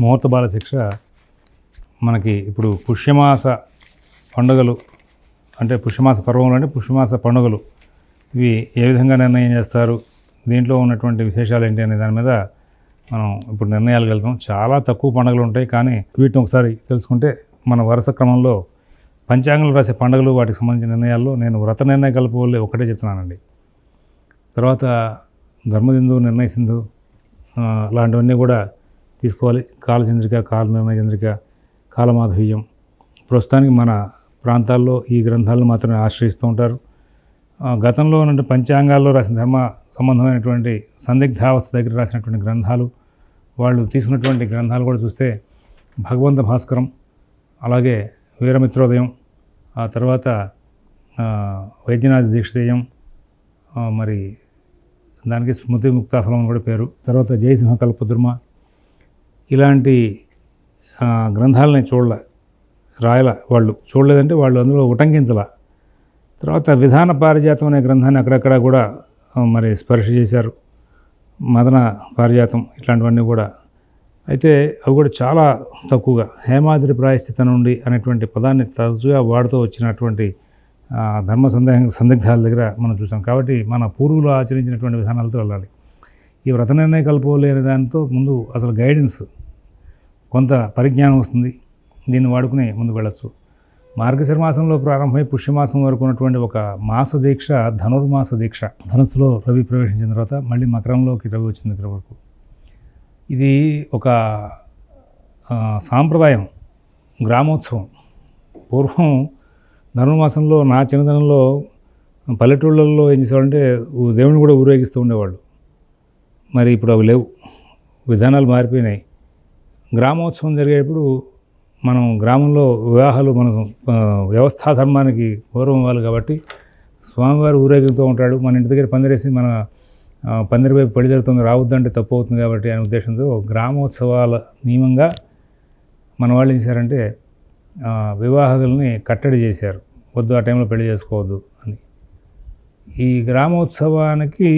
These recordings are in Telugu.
ముహూర్త బాల శిక్ష మనకి ఇప్పుడు పుష్యమాస పండుగలు అంటే పుష్యమాస పర్వంలో అంటే పుష్యమాస పండుగలు ఇవి ఏ విధంగా నిర్ణయం చేస్తారు? దీంట్లో ఉన్నటువంటి విశేషాలు ఏంటి అనే దాని మీద మనం ఇప్పుడు నిర్ణయాలు వెళ్తాం. చాలా తక్కువ పండుగలు ఉంటాయి కానీ వీటిని ఒకసారి తెలుసుకుంటే మన వరుస క్రమంలో పంచాంగంలో రాసే పండుగలు వాటికి సంబంధించిన నిర్ణయాల్లో నేను వ్రత నిర్ణయ కలుపువల్లే ఒకటే చెప్తున్నానండి. తర్వాత ధర్మసింధు నిర్ణయసింధు అలాంటివన్నీ లాంటివన్నీ కూడా తీసుకోవాలి. కాలచంద్రిక కాల చంద్రిక కాలమాధవీయం ప్రస్తుతానికి మన ప్రాంతాల్లో ఈ గ్రంథాలను మాత్రమే ఆశ్రయిస్తూ ఉంటారు. గతంలో ఉన్న పంచాంగాల్లో రాసిన ధర్మ సంబంధమైనటువంటి సందిగ్ధావస్థ దగ్గర రాసినటువంటి గ్రంథాలు వాళ్ళు తీసుకున్నటువంటి గ్రంథాలు కూడా చూస్తే భగవంత భాస్కరం అలాగే వీరమిత్రోదయం ఆ తర్వాత వైద్యనాథ దీక్షదేయం మరి దానికి స్మృతి ముక్తాఫలం అని కూడా పేరు. తర్వాత జయసింహ కల్పదుర్మ ఇలాంటి గ్రంథాలని చూడలే రాయల వాళ్ళు. చూడలేదంటే వాళ్ళు అందులో ఉటంకించల. తర్వాత విధాన పారిజాతం అనే గ్రంథాన్ని అక్కడక్కడ కూడా మరి స్పర్శ చేశారు. మదన పారిజాతం ఇట్లాంటివన్నీ కూడా. అయితే అవి కూడా చాలా తక్కువగా హేమాద్రి ప్రాయశ్చిత నుండి అనేటువంటి పదాన్ని తరచుగా వాడుతూ వచ్చినటువంటి ధర్మ సందేహ సందిగ్ధాల దగ్గర మనం చూసాం. కాబట్టి మన పూర్వులు ఆచరించినటువంటి విధానాలతో వెళ్ళాలి. ఈ వ్రత నిర్ణయ కలుపుకోలేని దానితో ముందు అసలు గైడెన్స్ కొంత పరిజ్ఞానం వస్తుంది. దీన్ని వాడుకుని ముందుకు వెళ్ళచ్చు. మార్గశిర మాసంలో ప్రారంభమై పుష్యమాసం వరకు ఉన్నటువంటి ఒక మాస దీక్ష ధనుర్మాస దీక్ష. ధనుస్సులో రవి ప్రవేశించిన తర్వాత మళ్ళీ మకరంలోకి రవి వచ్చింది దగ్గర వరకు. ఇది ఒక సాంప్రదాయం గ్రామోత్సవం. పూర్వం ధనుర్మాసంలో నా చిన్నతనంలో పల్లెటూళ్ళల్లో ఏం చేసేవాళ్ళంటే దేవుని కూడా ఊరేగిస్తూ ఉండేవాళ్ళు. మరి ఇప్పుడు అవి లేవు. విధానాలు మారిపోయినాయి. గ్రామోత్సవం జరిగేటప్పుడు మనం గ్రామంలో వివాహాలు మన వ్యవస్థా ధర్మానికి గౌరవం ఇవ్వాలి కాబట్టి స్వామివారు ఊరేగింపుతో ఉంటాడు. మన ఇంటి దగ్గర పందిరేసి మన పందిరి వైపు పెళ్ళి జరుగుతుంది. రావద్దంటే తప్పు అవుతుంది కాబట్టి అనే ఉద్దేశంతో గ్రామోత్సవాల నియమంగా మన వాళ్ళు ఏం చేశారంటే ఆ, కట్టడి చేశారు. వద్దు ఆ టైంలో పెళ్ళి చేసుకోవద్దు అని. ఈ గ్రామోత్సవానికి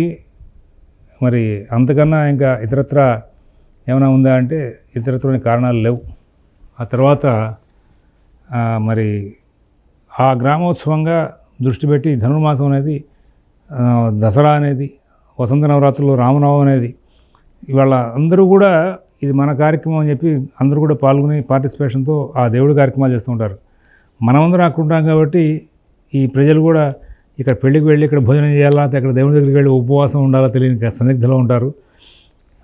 మరి అంతకన్నా ఇంకా ఇతరత్ర ఏమైనా ఉందా అంటే ఇతరత్రని కారణాలు లేవు. ఆ తర్వాత మరి ఆ గ్రామోత్సవంగా దృష్టి పెట్టి ధనుర్మాసం అనేది దసరా అనేది వసంత నవరాత్రులు రామనవమి అనేది ఇవాళ అందరూ కూడా ఇది మన కార్యక్రమం అని చెప్పి అందరూ కూడా పాల్గొని పార్టిసిపేషన్తో ఆ దేవుడి కార్యక్రమాలు చేస్తుంటారు మనమందరం అక్కడ ఉంటాం కాబట్టి ఈ ప్రజలు కూడా ఇక్కడ పెళ్ళికి వెళ్ళి ఇక్కడ భోజనం చేయాలా అక్కడ ఇక్కడ దేవుడి దగ్గరికి వెళ్ళి ఉపవాసం ఉండాలా తెలియని సన్నిగ్ధలో ఉంటారు.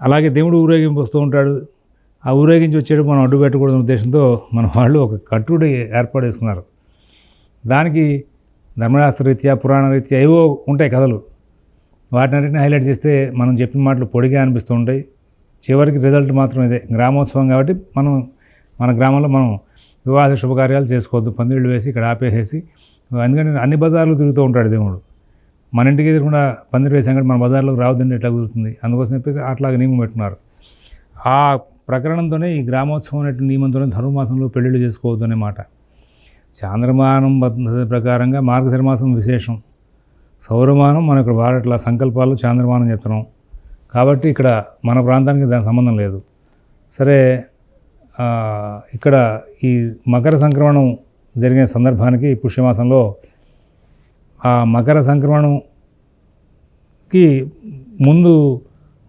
అలాగే దేవుడు ఊరేగింపు వస్తూ ఉంటాడు. ఆ ఊరేగించి వచ్చేటప్పుడు మనం అడ్డు పెట్టకూడదనే ఉద్దేశంతో మన వాళ్ళు ఒక కట్టుడి ఏర్పాటు చేసుకున్నారు దానికి ధర్మశాస్త్ర రీత్యా పురాణ రీత్యా ఏవో ఉంటాయి కథలు. వాటినన్నింటిని హైలైట్ చేస్తే మనం చెప్పిన మాటలు పొడిగా అనిపిస్తూ ఉంటాయి. చివరికి రిజల్ట్ మాత్రం ఇదే. గ్రామోత్సవం కాబట్టి మనం మన గ్రామంలో మనం వివాహ శుభకార్యాలు చేసుకోవద్దు. పందిళ్ళు వేసి ఇక్కడ ఆపేసేసి ఎందుకంటే అన్ని బజార్లు తిరుగుతూ ఉంటాడు దేవుడు. మన ఇంటికి ఎదురుకుండా పందిరి వేసాం కాబట్టి మన బజార్లోకి రావద్దండి ఎట్లా కుదురుతుంది? అందుకోసం చెప్పేసి అట్లాగే నియమం పెట్టున్నారు ఆ ప్రకరణంతోనే ఈ గ్రామోత్సవం అనే నియమంతోనే ధనుర్మాసంలో పెళ్ళిళ్ళు చేసుకోవద్దు అనే మాట. చాంద్రమానం పద్ధతి ప్రకారంగా మార్గశరమాసం విశేషం. సౌరమానం మన ఇక్కడ వాడట్ల సంకల్పాలు చాంద్రమానం చెప్తున్నాం. కాబట్టి ఇక్కడ మన ప్రాంతానికి దాని సంబంధం లేదు. సరే ఇక్కడ ఈ మకర సంక్రమణం జరిగిన సందర్భానికి పుష్యమాసంలో ఆ మకర సంక్రమణంకి ముందు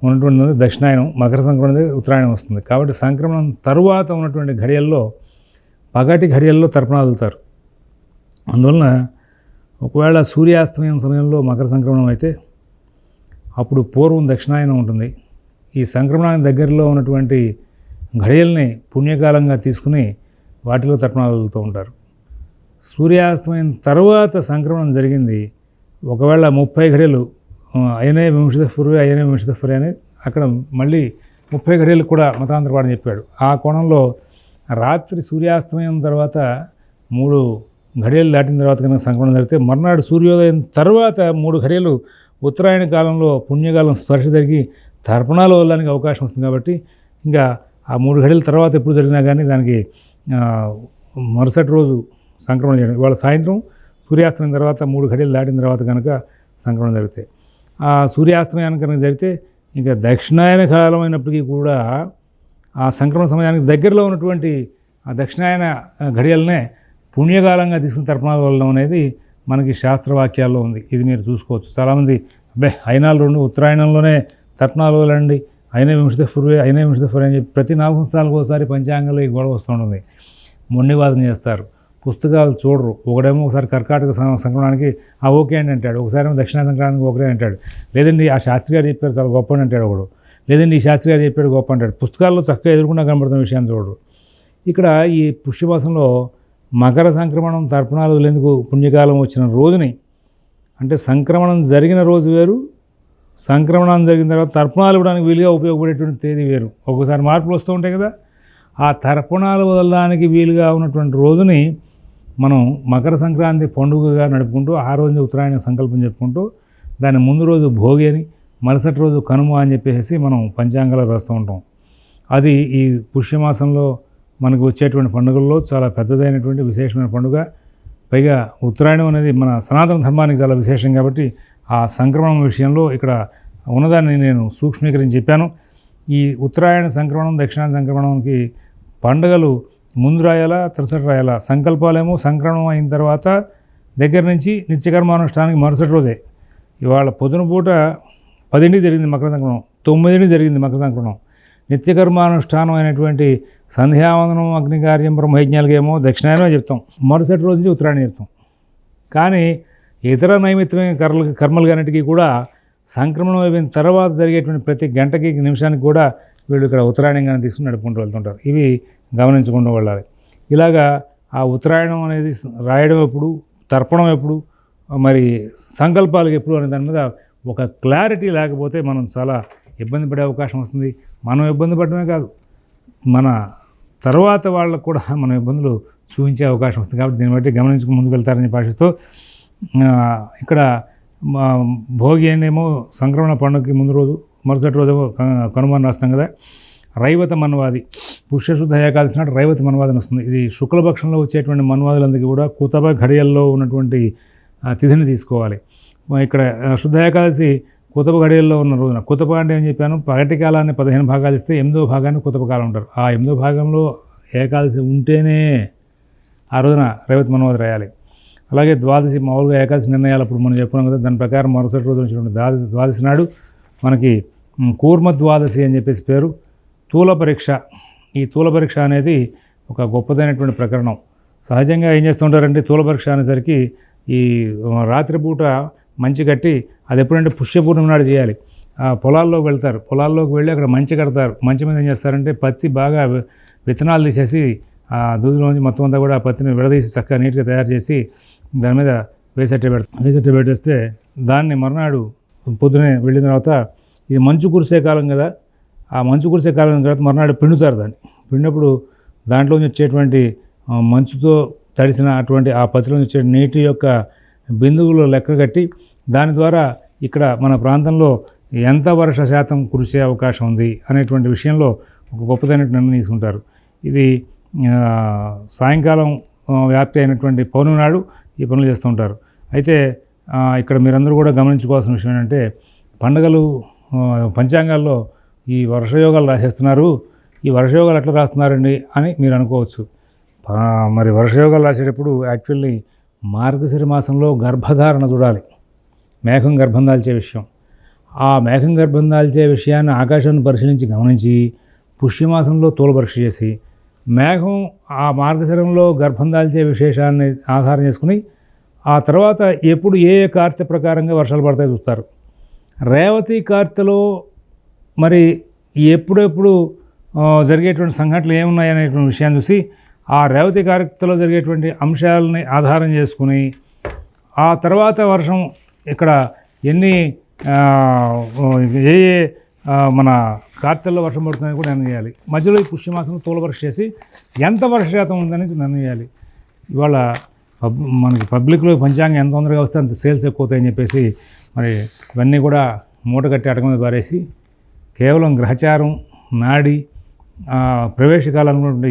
ఉన్నటువంటి దక్షిణాయనం మకర సంక్రమణ ఉత్తరాయణం వస్తుంది. కాబట్టి సంక్రమణం తరువాత ఉన్నటువంటి ఘడియల్లో పగటి ఘడియల్లో తర్పణాలు అందువలన ఒకవేళ సూర్యాస్తమయం సమయంలో మకర సంక్రమణం అయితే అప్పుడు పూర్వం దక్షిణాయనం ఉంటుంది. ఈ సంక్రమణానికి దగ్గరలో ఉన్నటువంటి ఘడియల్ని పుణ్యకాలంగా తీసుకుని వాటిలో తర్పణాలు వెళ్తూ ఉంటారు. సూర్యాస్తమైన తర్వాత సంక్రమణం జరిగింది. ఒకవేళ ముప్పై ఘడియలు అయినే వింశత పూర్వే అయినే వింశత పూర్వే అని అక్కడ మళ్ళీ ముప్పై ఘడియలు కూడా మతాంతరపాడని చెప్పాడు. ఆ కోణంలో రాత్రి సూర్యాస్తమయం తర్వాత మూడు ఘడియలు దాటిన తర్వాత కనుక సంక్రమణం జరిగితే మర్నాడు సూర్యోదయం తర్వాత మూడు ఘడియలు ఉత్తరాయణ కాలంలో పుణ్యకాలం స్పర్శ జరిగి తర్పణాలు వదలడానికి అవకాశం వస్తుంది కాబట్టి ఇంకా ఆ మూడు ఘడియల తర్వాత ఎప్పుడు జరిగినా కానీ దానికి మరుసటి రోజు సంక్రమణ చేయడం. ఇవాళ సాయంత్రం సూర్యాస్తమయం తర్వాత మూడు గడియలు దాటిన తర్వాత కనుక సంక్రమణ జరుగుతాయి ఆ సూర్యాస్తమయానికి కనుక జరిగితే ఇంకా దక్షిణాయన కాలం అయినప్పటికీ కూడా ఆ సంక్రమణ సమయానికి దగ్గరలో ఉన్నటువంటి ఆ దక్షిణాయన ఘడియలనే పుణ్యకాలంగా తీసుకుని తర్పణాల వల్ల అనేది మనకి శాస్త్రవాక్యాల్లో ఉంది. ఇది మీరు చూసుకోవచ్చు. చాలామంది అబ్బే అయినాలు రెండు ఉత్తరాయణంలోనే తర్పణాలు వదలండి అయిన వింశత పూర్వే అయిన వింశత పూర్వే అని చెప్పి ప్రతి నాలుగు సంవత్సరాలకు ఒకసారి పంచాంగంలో ఈ గొడవ వస్తుంటుంది మొండివాదం చేస్తారు. పుస్తకాలు చూడరు. ఒకడేమో ఒకసారి కర్కాటక సంక్రమణానికి ఆ ఓకే అని అంటాడు. ఒకసారి ఏమో దక్షిణ సంక్రమణానికి ఓకే అంటాడు. లేదండి ఆ శాస్త్రి గారు చెప్పారు చాలా గొప్ప అని అంటాడు ఒకడు. లేదండి ఈ శాస్త్రి గారు చెప్పాడు గొప్ప అంటాడు. పుస్తకాల్లో చక్కగా ఎదుర్కొన్నా కనబడుతున్న విషయాన్ని చూడరు. ఇక్కడ ఈ పుష్యమాసంలో మకర సంక్రమణం తర్పణాలు వదిలేందుకు పుణ్యకాలం వచ్చిన రోజుని అంటే సంక్రమణం జరిగిన రోజు వేరు సంక్రమణం జరిగిన తర్వాత తర్పణాలు ఇవ్వడానికి వీలుగా ఉపయోగపడేటువంటి తేదీ వేరు. ఒక్కోసారి మార్పులు వస్తూ ఉంటాయి కదా. ఆ తర్పణాలు వదలడానికి వీలుగా ఉన్నటువంటి రోజుని మనం మకర సంక్రాంతి పండుగగా నడుపుకుంటూ ఆ రోజు ఉత్తరాయణ సంకల్పం చెప్పుకుంటూ దాని ముందు రోజు భోగి అని మరుసటి రోజు కనుమ అని చెప్పేసి మనం పంచాంగాలు రాస్తూ ఉంటాం. అది ఈ పుష్యమాసంలో మనకు వచ్చేటువంటి పండుగల్లో చాలా పెద్దదైనటువంటి విశేషమైన పండుగ. పైగా ఉత్తరాయణం అనేది మన సనాతన ధర్మానికి చాలా విశేషం కాబట్టి ఆ సంక్రమణం విషయంలో ఇక్కడ ఉన్నదాన్ని నేను సూక్ష్మీకరించి చెప్పాను. ఈ ఉత్తరాయణ సంక్రమణం దక్షిణాయన సంక్రమణంకి పండుగలు ముందు రాయాలా తరసటి రాయాలా? సంకల్పాలేమో సంక్రమణం అయిన తర్వాత దగ్గర నుంచి నిత్యకర్మానుష్ఠానానికి మరుసటి రోజే. ఇవాళ పొద్దున పూట పదింటికి జరిగింది మకర సంక్రమణం తొమ్మిదింటికి జరిగింది మకర సంక్రమణం. నిత్యకర్మానుష్ఠానం అయినటువంటి సంధ్యావందనం అగ్నికార్యం బ్రహ్మయజ్ఞాలకేమో దక్షిణాయనమే చెప్తాం. మరుసటి రోజు నుంచి ఉత్తరాయణ చెప్తాం. కానీ ఇతర నైమిత్యమైన కర్మలు కర్మలుగాన్నిటికీ కూడా సంక్రమణం అయిపోయిన తర్వాత జరిగేటువంటి ప్రతి గంటకి నిమిషానికి కూడా వీళ్ళు ఇక్కడ ఉత్తరాయణంగానే తీసుకుని నడుపుకుంటూ వెళ్తుంటారు. ఇవి గమనించకుండా వెళ్ళాలి. ఇలాగా ఆ ఉత్తరాయణం అనేది రాయడం ఎప్పుడు తర్పణం ఎప్పుడు మరి సంకల్పాలకు ఎప్పుడు అనే దాని మీద ఒక క్లారిటీ లేకపోతే మనం చాలా ఇబ్బంది పడే అవకాశం వస్తుంది. మనం ఇబ్బంది పడడమే కాదు. మన తర్వాత వాళ్ళకు కూడా మనం ఇబ్బందులు చూపించే అవకాశం వస్తుంది. కాబట్టి దీన్ని బట్టి గమనించుకుని ముందుకు వెళ్తారని చెప్పి ఇక్కడ భోగి అనేమో సంక్రమణ పండుగకి ముందు రోజు మరుసటి రోజు కనుమని రాస్తాం కదా. రైవత మన్వాది. పుష్యశుద్ధ ఏకాదశి నాడు రైవత మన్వాది అని వస్తుంది. ఇది శుక్లపక్షంలో వచ్చేటువంటి మన్వాదులందరికీ కూడా కుతబ ఘడియల్లో ఉన్నటువంటి తిథిని తీసుకోవాలి. ఇక్కడ శుద్ధ ఏకాదశి కుతబ గడియల్లో ఉన్న రోజున కుతబ అంటే ఏం చెప్పాను? పగటి కాలాన్ని పదిహేను భాగాలు ఇస్తే ఎనిమిదో భాగాన్ని కుతబ కాలం ఉంటారు ఆ ఎనిమిదో భాగంలో ఏకాదశి ఉంటేనే ఆ రోజున రేవతి మనోది రాయాలి. అలాగే ద్వాదశి మామూలుగా ఏకాదశి నిర్ణయాలు అప్పుడు మనం చెప్పుకున్నాం కదా దాని ప్రకారం మరుసటి రోజు వచ్చినటువంటి ద్వాదశి ద్వాదశి నాడు మనకి కూర్మ ద్వాదశి అని చెప్పేసి పేరు. తూల పరీక్ష. ఈ తూల పరీక్ష అనేది ఒక గొప్పదైనటువంటి ప్రకరణం. సహజంగా ఏం చేస్తుంటారంటే తూల పరీక్ష అనేసరికి ఈ రాత్రిపూట మంచి కట్టి అది ఎప్పుడంటే పుష్యపూర్ణం నాడు చేయాలి. ఆ పొలాల్లోకి వెళ్తారు. పొలాల్లోకి వెళ్ళి అక్కడ మంచి కడతారు. మంచి మీద ఏం చేస్తారంటే పత్తి బాగా విత్తనాలు తీసేసి ఆ దూదిలోంచి మొత్తం అంతా కూడా ఆ పత్తిని విడదీసి చక్కగా నీట్గా తయారు చేసి దాని మీద వేసట్టే పెడతారు వేసట్టే పెట్టేస్తే దాన్ని మర్నాడు పొద్దునే వెళ్ళిన తర్వాత ఇది మంచు కురిసే కాలం కదా ఆ మంచు కురిసే కాలం తర్వాత మర్నాడు పిండుతారు దాన్ని. పిండినప్పుడు దాంట్లోంచి వచ్చేటువంటి మంచుతో తడిసిన అటువంటి ఆ పత్రిలో వచ్చే నీటి యొక్క బిందువులు లెక్క కట్టి దాని ద్వారా ఇక్కడ మన ప్రాంతంలో ఎంత వర్ష శాతం కురిసే అవకాశం ఉంది అనేటువంటి విషయంలో ఒక గొప్పదైన నిర్ణయం తీసుకుంటారు. ఇది సాయంకాలం వ్యాప్తి అయినటువంటి పౌర్ణమి నాడు ఈ పనులు చేస్తూ ఉంటారు. అయితే ఇక్కడ మీరందరూ కూడా గమనించుకోవాల్సిన విషయం ఏంటంటే పండుగలు పంచాంగాల్లో ఈ వర్షయోగాలు రాసేస్తున్నారు. ఈ వర్షయోగాలు ఎట్లా రాస్తున్నారండి అని మీరు అనుకోవచ్చు. మరి వర్షయోగాలు రాసేటప్పుడు యాక్చువల్లీ మార్గశిర మాసంలో గర్భధారణ చూడాలి. మేఘం గర్భం దాల్చే విషయం. ఆ మేఘం గర్భం దాల్చే విషయాన్ని ఆకాశాన్ని పరిశీలించి గమనించి పుష్యమాసంలో తోలపరీక్ష చేసి మేఘం ఆ మార్గశిరంలో గర్భం దాల్చే విశేషాన్ని ఆధారం చేసుకుని ఆ తర్వాత ఎప్పుడు ఏ ఏ కార్తె ప్రకారంగా వర్షాలు పడతాయి చూస్తారు. రేవతి కార్తెలో మరి ఎప్పుడెప్పుడు జరిగేటువంటి సంఘటనలు ఏమున్నాయి అనేటువంటి విషయాన్ని చూసి ఆ రేవతి కార్యక్రతలో జరిగేటువంటి అంశాలని ఆధారం చేసుకుని ఆ తర్వాత వర్షం ఇక్కడ ఎన్ని ఏ ఏ మన కార్తెల్లో వర్షం పడుతుందని కూడా నిర్ణయం చేయాలి. మధ్యలో ఈ పుష్యమాసంలో తోల వర్ష చేసి ఎంత వర్ష శాతం ఉందని నిర్ణయం చేయాలి. ఇవాళ పబ్ మనకి పబ్లిక్లో పంచాంగం ఎంత తొందరగా వస్తే అంత సేల్స్ ఎక్కువ అవుతాయని చెప్పేసి మరి ఇవన్నీ కూడా మూట కట్టి అడగ మీద పారేసి కేవలం గ్రహచారం నాడి ఆ,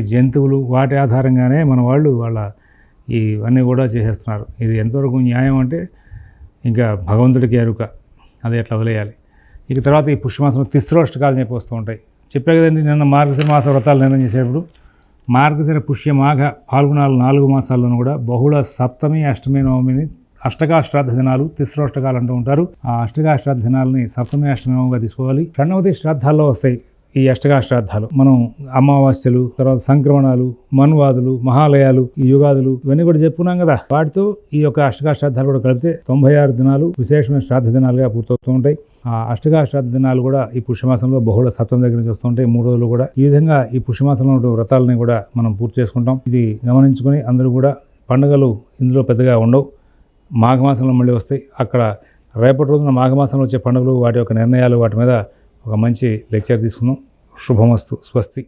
జంతువులు వాటి ఆధారంగానే మన వాళ్ళు వాళ్ళ ఇవన్నీ కూడా చేసేస్తున్నారు. ఇది ఎంతవరకు న్యాయం అంటే ఇంకా భగవంతుడికి ఎరుక. అది ఎట్లా వదిలేయాలి? ఇక తర్వాత ఈ పుష్యమాసంలో తిస్రోష్టకాలు చెప్పి వస్తూ ఉంటాయి. చెప్పే కదండి నిన్న మార్గశిర మాస వ్రతాలు నిర్ణయం చేసేటప్పుడు మార్గశిర పుష్య మాఘ పాల్గొనాలు నాలుగు మాసాల్లోనూ కూడా బహుళ సప్తమి అష్టమి నవమిని అష్టకాశ్రాద్ధ దినాలు తిస్రోష్టకాలు అంటూ ఉంటారు. ఆ అష్టకాశ్రాద్ధ దినాలని సప్తమి అష్టమంగా తీసుకోవాలి. రెండవది శ్రాద్ధాల్లో వస్తాయి ఈ అష్టకాశ్రాద్ధాలు మనం అమావాస్యలు తర్వాత సంక్రమణాలు మన్వాదులు మహాలయాలు ఈ యుగాదులు ఇవన్నీ కూడా చెప్పుకున్నాం కదా. వాటితో ఈ యొక్క అష్టకాశ్రాద్ధాలు కూడా కలిపితే తొంభై ఆరు దినాలు విశేషమైన శ్రాద్ధ దినాలుగా పూర్తవుతూ ఉంటాయి. ఆ అష్టకాశ్రాద్ధ దినాలు కూడా ఈ పుష్యమాసంలో బహుళ సప్తం దగ్గర నుంచి వస్తుంటాయి. మూడు రోజులు కూడా ఈ విధంగా ఈ పుష్యమాసంలో వ్రతాలని కూడా మనం పూర్తి చేసుకుంటాం. ఇది గమనించుకొని అందరూ కూడా పండుగలు ఇందులో పెద్దగా ఉండవు. మాఘమాసంలో మళ్ళీ వస్తాయి అక్కడ రేపటి రోజున మాఘమాసంలో వచ్చే పండుగలు వాటి యొక్క నిర్ణయాలు వాటి మీద ఒక మంచి లెక్చర్ తీసుకుందాం. శుభమస్తు. స్వస్తి.